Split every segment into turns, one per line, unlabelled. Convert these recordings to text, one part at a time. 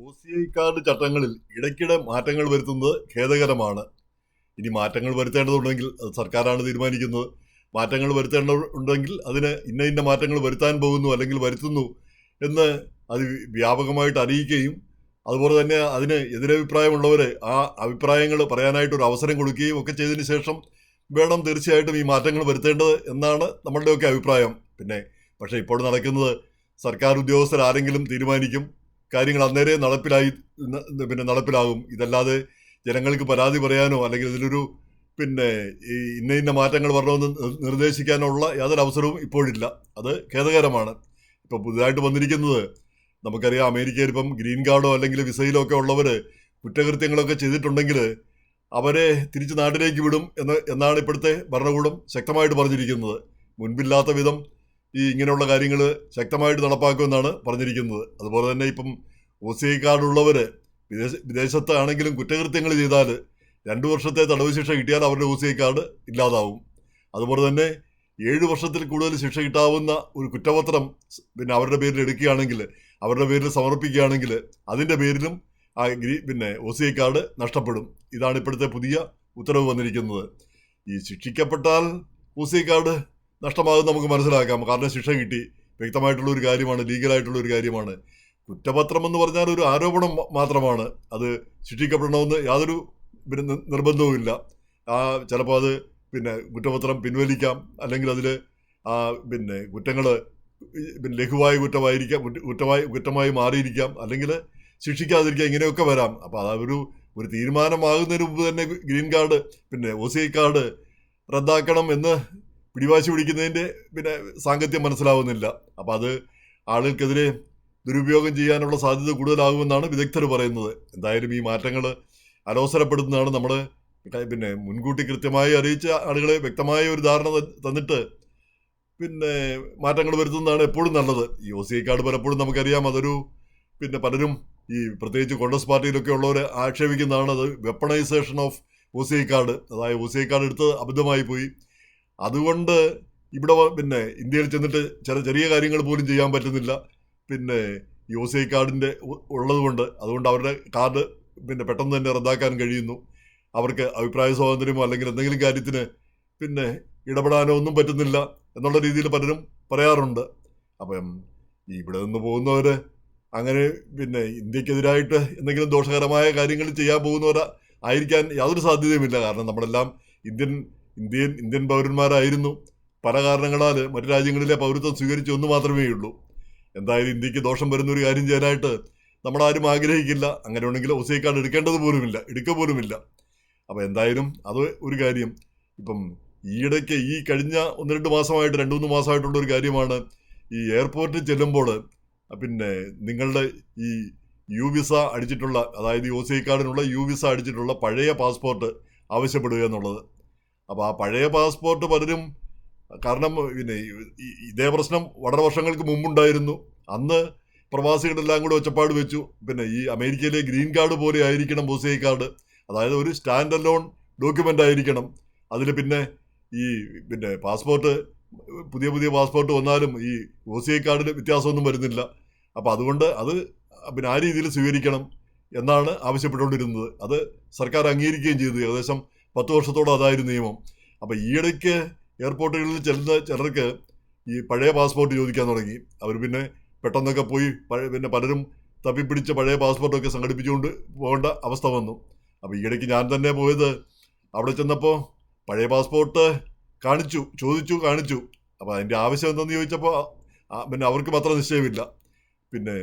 O C I card ചട്ടങ്ങളിൽ ഇടയ്ക്കിടെ മാറ്റങ്ങൾ വരുത്തുന്നത് ഖേദകരമാണ്. ഇനി മാറ്റങ്ങൾ വരുത്തേണ്ടതുണ്ടെങ്കിൽ സർക്കാരാണ് തീരുമാനിക്കുന്നത്. മാറ്റങ്ങൾ വരുത്തേണ്ടതുണ്ടെങ്കിൽ അതിന് ഇന്ന ഇന്ന മാറ്റങ്ങൾ വരുത്താൻ പോകുന്നു അല്ലെങ്കിൽ വരുത്തുന്നു എന്ന് അത് വ്യാപകമായിട്ട് അറിയിക്കുകയും അതുപോലെ തന്നെ അതിന് എതിരഭിപ്രായമുള്ളവരെ ആ അഭിപ്രായങ്ങൾ പറയാനായിട്ട് ഒരു അവസരം കൊടുക്കുകയും ഒക്കെ ചെയ്തതിന് ശേഷം വേണം തീർച്ചയായിട്ടും ഈ മാറ്റങ്ങൾ വരുത്തേണ്ടത് എന്നാണ് നമ്മളുടെയൊക്കെ അഭിപ്രായം. പിന്നെ പക്ഷേ ഇപ്പോൾ നടക്കുന്നത് സർക്കാർ ഉദ്യോഗസ്ഥർ ആരെങ്കിലും തീരുമാനിക്കും. കാര്യങ്ങൾ അന്നേരെ നടപ്പിലായി പിന്നെ നടപ്പിലാകും. ഇതല്ലാതെ ജനങ്ങൾക്ക് പരാതി പറയാനോ അല്ലെങ്കിൽ ഇതിലൊരു പിന്നെ ഈ ഇന്ന ഇന്ന മാറ്റങ്ങൾ വരണമെന്ന് നിർദ്ദേശിക്കാനോ നിർദ്ദേശിക്കാനുള്ള യാതൊരു അവസരവും ഇപ്പോഴില്ല. അത് ഖേദകരമാണ്. ഇപ്പോൾ പുതുതായിട്ട് വന്നിരിക്കുന്നത് നമുക്കറിയാം അമേരിക്കയിൽ ഇപ്പം ഗ്രീൻ കാർഡോ അല്ലെങ്കിൽ വിസയിലോ ഒക്കെ ഉള്ളവർ കുറ്റകൃത്യങ്ങളൊക്കെ ചെയ്തിട്ടുണ്ടെങ്കിൽ അവരെ തിരിച്ച് നാട്ടിലേക്ക് വിടും എന്ന് എന്നാണ് ഇപ്പോഴത്തെ ഭരണകൂടം ശക്തമായിട്ട് പറഞ്ഞിരിക്കുന്നത്. മുൻപില്ലാത്ത വിധം ഈ ഇങ്ങനെയുള്ള കാര്യങ്ങൾ ശക്തമായിട്ട് നടപ്പാക്കുമെന്നാണ് പറഞ്ഞിരിക്കുന്നത്. അതുപോലെ തന്നെ ഇപ്പം ഒ സി ഐ കാർഡുള്ളവർ വിദേശ വിദേശത്താണെങ്കിലും കുറ്റകൃത്യങ്ങൾ ചെയ്താൽ രണ്ടു വർഷത്തെ തടവ് ശിക്ഷ കിട്ടിയാൽ അവരുടെ ഒ സി ഐ കാർഡ് ഇല്ലാതാവും. അതുപോലെ തന്നെ ഏഴ് വർഷത്തിൽ കൂടുതൽ ശിക്ഷ കിട്ടാവുന്ന ഒരു കുറ്റപത്രം പിന്നെ അവരുടെ പേരിൽ എടുക്കുകയാണെങ്കിൽ അവരുടെ പേരിൽ സമർപ്പിക്കുകയാണെങ്കിൽ അതിന്റെ പേരിലും ആ പിന്നെ ഒ സി ഐ കാർഡ് നഷ്ടപ്പെടും. ഇതാണ് ഇപ്പോഴത്തെ പുതിയ ഉത്തരവ് വന്നിരിക്കുന്നത്. ഈ ശിക്ഷിക്കപ്പെട്ടാൽ ഒ സി ഐ കാർഡ് നഷ്ടമാകും നമുക്ക് മനസ്സിലാക്കാം. കാരണം ശിക്ഷ കിട്ടി. വ്യക്തമായിട്ടുള്ള ഒരു കാര്യമാണ് ലീഗലായിട്ടുള്ള ഒരു കാര്യമാണ്. കുറ്റപത്രം എന്ന് പറഞ്ഞാൽ ഒരു ആരോപണം മാത്രമാണ്. അത് ശിക്ഷിക്കപ്പെടണമെന്ന് യാതൊരു പിന്നെ നിർബന്ധവുമില്ല ആ ചിലപ്പോൾ അത് പിന്നെ കുറ്റപത്രം പിൻവലിക്കാം. അല്ലെങ്കിൽ അതിൽ ആ പിന്നെ കുറ്റങ്ങൾ പിന്നെ ലഘുവായ കുറ്റമായിരിക്കാം കുറ്റ- കുറ്റമായി കുറ്റമായി മാറിയിരിക്കാം. അല്ലെങ്കിൽ ശിക്ഷിക്കാതിരിക്കാം ഇങ്ങനെയൊക്കെ വരാം. അപ്പോൾ അതൊരു ഒരു തീരുമാനമാകുന്നതിന് മുമ്പ് തന്നെ ഗ്രീൻ കാർഡ് പിന്നെ ഒ സി കാർഡ് റദ്ദാക്കണം എന്ന് പിടിവാശി പിടിക്കുന്നതിന്റെ പിന്നെ സാങ്കത്യം മനസ്സിലാവുന്നില്ല. അപ്പോൾ അത് ആളുകൾക്കെതിരെ ദുരുപയോഗം ചെയ്യാനുള്ള സാധ്യത കൂടുതലാകുമെന്നാണ് വിദഗ്ധർ പറയുന്നത്. എന്തായാലും ഈ മാറ്റങ്ങൾ അലോസരപ്പെടുത്തുന്നതാണ് നമ്മൾ പിന്നെ മുൻകൂട്ടി കൃത്യമായി അറിയിച്ച ആളുകളെ വ്യക്തമായ ഒരു ധാരണ തന്നിട്ട് പിന്നെ മാറ്റങ്ങൾ വരുത്തുന്നതാണ് എപ്പോഴും നല്ലത്. ഈ ഒ സി കാർഡ് പലപ്പോഴും നമുക്കറിയാം. അതൊരു പിന്നെ പലരും ഈ പ്രത്യേകിച്ച് കോൺഗ്രസ് പാർട്ടിയിലൊക്കെ ഉള്ളവർ ആക്ഷേപിക്കുന്നതാണ്. അത് weaponisation of O C card അതായത് ഒ സി കാർഡ് എടുത്ത് അബദ്ധമായി പോയി. അതുകൊണ്ട് ഇവിടെ പിന്നെ ഇന്ത്യയിൽ ചെന്നിട്ട് ചില ചെറിയ കാര്യങ്ങൾ പോലും ചെയ്യാൻ പറ്റുന്നില്ല. പിന്നെ യു സി ഐ കാർഡിന്റെ ഉള്ളതുകൊണ്ട് അതുകൊണ്ട് അവരുടെ കാർഡ് പിന്നെ പെട്ടെന്ന് തന്നെ റദ്ദാക്കാൻ കഴിയുന്നു. അവർക്ക് അഭിപ്രായ സ്വാതന്ത്ര്യമോ അല്ലെങ്കിൽ എന്തെങ്കിലും കാര്യത്തിന് പിന്നെ ഇടപെടാനോ ഒന്നും പറ്റുന്നില്ല എന്നുള്ള രീതിയിൽ പലരും പറയാറുണ്ട്. അപ്പം ഇവിടെ നിന്ന് പോകുന്നവർ അങ്ങനെ പിന്നെ ഇന്ത്യക്കെതിരായിട്ട് എന്തെങ്കിലും ദോഷകരമായ കാര്യങ്ങൾ ചെയ്യാൻ പോകുന്നവർ ആയിരിക്കാൻ യാതൊരു സാധ്യതയുമില്ല. കാരണം നമ്മളെല്ലാം ഇന്ത്യൻ ഇന്ത്യൻ ഇന്ത്യൻ പൗരന്മാരായിരുന്നു. പല കാരണങ്ങളാൽ മറ്റു രാജ്യങ്ങളിലെ പൗരത്വം സ്വീകരിച്ച ഒന്ന് മാത്രമേ ഉള്ളൂ. എന്തായാലും ഇന്ത്യയ്ക്ക് ദോഷം വരുന്ന ഒരു കാര്യം ചെയ്യാനായിട്ട് നമ്മളാരും ആഗ്രഹിക്കില്ല. അങ്ങനെ ഉണ്ടെങ്കിൽ ഒ സി കാർഡ് എടുക്കേണ്ടത് പോലുമില്ല എടുക്ക പോലുമില്ല. അപ്പോൾ എന്തായാലും അത് ഒരു കാര്യം. ഇപ്പം ഈയിടയ്ക്ക് ഈ കഴിഞ്ഞ ഒന്ന് രണ്ട് മാസമായിട്ട് രണ്ട് മൂന്ന് മാസമായിട്ടുള്ള ഒരു കാര്യമാണ് ഈ എയർപോർട്ടിൽ ചെല്ലുമ്പോൾ പിന്നെ നിങ്ങളുടെ ഈ യു വിസ അടിച്ചിട്ടുള്ള അതായത് ഒ സി കാർഡിനുള്ള യു വിസ അടിച്ചിട്ടുള്ള പഴയ പാസ്പോർട്ട് ആവശ്യപ്പെടുക എന്നുള്ളത്. അപ്പോൾ ആ പഴയ പാസ്പോർട്ട് പലരും കാരണം പിന്നെ ഇതേ പ്രശ്നം വളരെ വർഷങ്ങൾക്ക് മുമ്പുണ്ടായിരുന്നു. അന്ന് പ്രവാസികളെല്ലാം കൂടെ ഒച്ചപ്പാട് വെച്ചു. പിന്നെ ഈ അമേരിക്കയിലെ ഗ്രീൻ കാർഡ് പോലെ ആയിരിക്കണം ഐ കാർഡ്. അതായത് ഒരു സ്റ്റാൻഡ് അലോൺ ഡോക്യുമെന്റ് ആയിരിക്കണം. അതിൽ പിന്നെ ഈ പിന്നെ പാസ്പോർട്ട് പുതിയ പുതിയ പാസ്പോർട്ട് വന്നാലും ഈ ഒ സി ഐ കാർഡിൽ വ്യത്യാസമൊന്നും വരുന്നില്ല. അപ്പോൾ അതുകൊണ്ട് അത് പിന്നെ ആ രീതിയിൽ സ്വീകരിക്കണം എന്നാണ് ആവശ്യപ്പെട്ടുകൊണ്ടിരുന്നത്. അത് സർക്കാർ അംഗീകരിക്കുകയും ചെയ്തു. ഏകദേശം പത്ത് വർഷത്തോളം അതായിരുന്നു നിയമം. അപ്പോൾ ഈയിടയ്ക്ക് എയർപോർട്ടുകളിൽ ചെല്ലുന്ന ചിലർക്ക് ഈ പഴയ പാസ്പോർട്ട് ചോദിക്കാൻ തുടങ്ങി. അവർ പിന്നെ പെട്ടെന്നൊക്കെ പോയി പിന്നെ പലരും തപ്പിപ്പിടിച്ച പഴയ പാസ്പോർട്ടൊക്കെ സംഘടിപ്പിച്ചുകൊണ്ട് പോകേണ്ട അവസ്ഥ വന്നു. അപ്പോൾ ഈയിടയ്ക്ക് ഞാൻ തന്നെ പോയത് അവിടെ ചെന്നപ്പോൾ പഴയ പാസ്പോർട്ട് കാണിച്ചു ചോദിച്ചു കാണിച്ചു. അപ്പോൾ അതിന്റെ ആവശ്യം എന്തെന്ന് ചോദിച്ചപ്പോൾ പിന്നെ അവർക്ക് മാത്രം നിശ്ചയമില്ല. പിന്നെ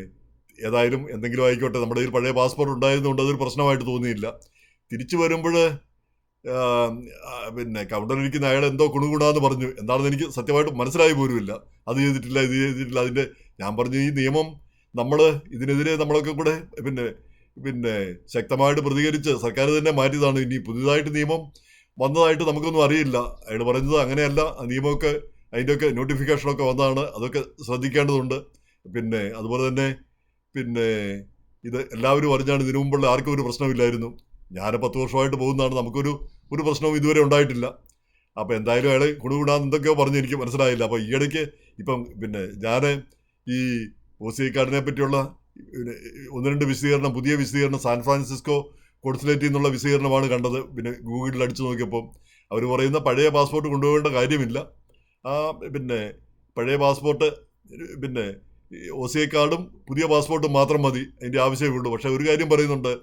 ഏതായാലും എന്തെങ്കിലും ആയിക്കോട്ടെ നമ്മുടെ കയ്യിൽ പഴയ പാസ്പോർട്ട് ഉണ്ടായിരുന്നുകൊണ്ട് അതൊരു പ്രശ്നമായിട്ട് തോന്നിയില്ല. തിരിച്ചു വരുമ്പോൾ പിന്നെ കൗണ്ടറിലിരിക്കുന്ന അയാൾ എന്തോ കുണുകുണാന്ന് പറഞ്ഞു. എന്താണെന്ന് എനിക്ക് സത്യമായിട്ട് മനസ്സിലായി പോലുമില്ല. അത് ചെയ്തിട്ടില്ല ഇത് ചെയ്തിട്ടില്ല. അതിന്റെ ഞാൻ പറഞ്ഞു ഈ നിയമം നമ്മൾ ഇതിനെതിരെ നമ്മളൊക്കെ കൂടെ പിന്നെ പിന്നെ ശക്തമായിട്ട് പ്രതികരിച്ച് സർക്കാർ തന്നെ മാറ്റിയതാണ്. ഇനി പുതിയതായിട്ട് നിയമം വന്നതായിട്ട് നമുക്കൊന്നും അറിയില്ല. അയാൾ പറഞ്ഞത് അങ്ങനെയല്ല. നിയമമൊക്കെ അതിന്റെയൊക്കെ നോട്ടിഫിക്കേഷനൊക്കെ വന്നതാണ്. അതൊക്കെ ശ്രദ്ധിക്കേണ്ടതുണ്ട്. പിന്നെ അതുപോലെ തന്നെ പിന്നെ ഇത് എല്ലാവരും അറിഞ്ഞാണ് ഇതിനു മുമ്പുള്ള ആർക്കും ഒരു പ്രശ്നമില്ലായിരുന്നു. ഞാൻ പത്ത് വർഷമായിട്ട് പോകുന്നതാണ്. നമുക്കൊരു ഒരു പ്രശ്നവും ഇതുവരെ ഉണ്ടായിട്ടില്ല. അപ്പോൾ എന്തായാലും അയാൾ കുടുകൂടാന്ന് എന്തൊക്കെയോ പറഞ്ഞ് എനിക്ക് മനസ്സിലായില്ല. അപ്പോൾ ഈയിടയ്ക്ക് ഇപ്പം പിന്നെ ഞാൻ ഈ കാർഡിനെ പറ്റിയുള്ള ഒന്ന് രണ്ട് വിശദീകരണം പുതിയ വിശദീകരണം സാൻ ഫ്രാൻസിസ്കോ കോൺസുലേറ്റിൽ നിന്നുള്ള വിശദീകരണമാണ് കണ്ടത്. പിന്നെ ഗൂഗിളിൽ അടിച്ചു നോക്കിയപ്പോൾ അവർ പറയുന്ന പഴയ പാസ്പോർട്ട് കൊണ്ടുപോകേണ്ട കാര്യമില്ല. ആ പിന്നെ പഴയ പാസ്പോർട്ട് പിന്നെ ഒ സി കാർഡും പുതിയ പാസ്പോർട്ടും മാത്രം മതി. അതിന്റെ ആവശ്യമേ ഉള്ളൂ. പക്ഷേ ഒരു കാര്യം പറയുന്നുണ്ട്.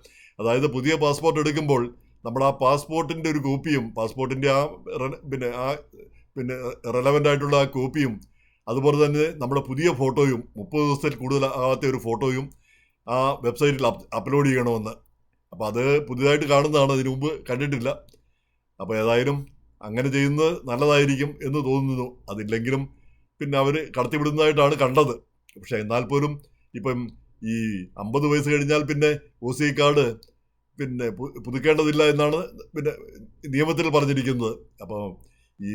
അതായത് പുതിയ പാസ്പോർട്ട് എടുക്കുമ്പോൾ നമ്മൾ ആ പാസ്പോർട്ടിന്റെ ഒരു കോപ്പിയും പാസ്പോർട്ടിന്റെ ആ പിന്നെ ആ പിന്നെ റെലവന്റ് ആയിട്ടുള്ള ആ കോപ്പിയും അതുപോലെ തന്നെ നമ്മുടെ പുതിയ ഫോട്ടോയും മുപ്പത് ദിവസത്തിൽ കൂടുതൽ ആകാത്ത ഒരു ഫോട്ടോയും ആ വെബ്സൈറ്റിൽ അപ് അപ്ലോഡ് ചെയ്യണമെന്ന്. അപ്പോൾ അത് പുതിയതായിട്ട് കാണുന്നതാണ് അതിനു മുമ്പ് കണ്ടിട്ടില്ല. അപ്പോൾ ഏതായാലും അങ്ങനെ ചെയ്യുന്നത് നല്ലതായിരിക്കും എന്ന് തോന്നുന്നു. അതില്ലെങ്കിലും പിന്നെ അവർ കടത്തിവിടുന്നതായിട്ടാണ് കണ്ടത്. പക്ഷേ എന്നാൽ പോലും ഇപ്പം ഈ അമ്പത് വയസ്സ് കഴിഞ്ഞാൽ പിന്നെ ഒ സി കാർഡ് പിന്നെ പുതുക്കേണ്ടതില്ല എന്നാണ് പിന്നെ നിയമത്തിൽ പറഞ്ഞിരിക്കുന്നത്. അപ്പോൾ ഈ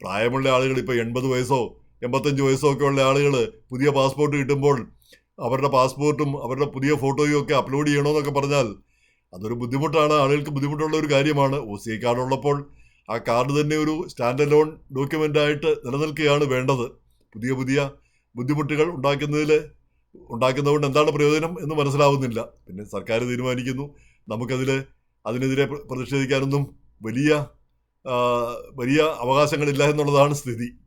പ്രായമുള്ള ആളുകൾ ഇപ്പോൾ എൺപത് വയസ്സോ എൺപത്തഞ്ച് വയസ്സോ ഒക്കെ ഉള്ള ആളുകൾ പുതിയ പാസ്പോർട്ട് കിട്ടുമ്പോൾ അവരുടെ പാസ്പോർട്ടും അവരുടെ പുതിയ ഫോട്ടോയും ഒക്കെ അപ്ലോഡ് ചെയ്യണമെന്നൊക്കെ പറഞ്ഞാൽ അതൊരു ബുദ്ധിമുട്ടാണ്. ആളുകൾക്ക് ബുദ്ധിമുട്ടുള്ള ഒരു കാര്യമാണ്. ഒ സി കാർഡ് ഉള്ളപ്പോൾ ആ കാർഡ് തന്നെ ഒരു സ്റ്റാൻഡ് ലോൺ ഡോക്യുമെന്റായിട്ട് നിലനിൽക്കുകയാണ് വേണ്ടത്. പുതിയ പുതിയ ബുദ്ധിമുട്ടുകൾ ഉണ്ടാക്കുന്നതിൽ ഉണ്ടാക്കുന്നതുകൊണ്ട് എന്താണ് പ്രയോജനം എന്ന് മനസ്സിലാവുന്നില്ല. പിന്നെ സർക്കാർ തീരുമാനിക്കുന്നു. നമുക്കതിൽ അതിനെതിരെ പ്ര- പ്രതിഷേധിക്കാനൊന്നും വലിയ വലിയ അവകാശങ്ങളില്ല എന്നുള്ളതാണ് സ്ഥിതി.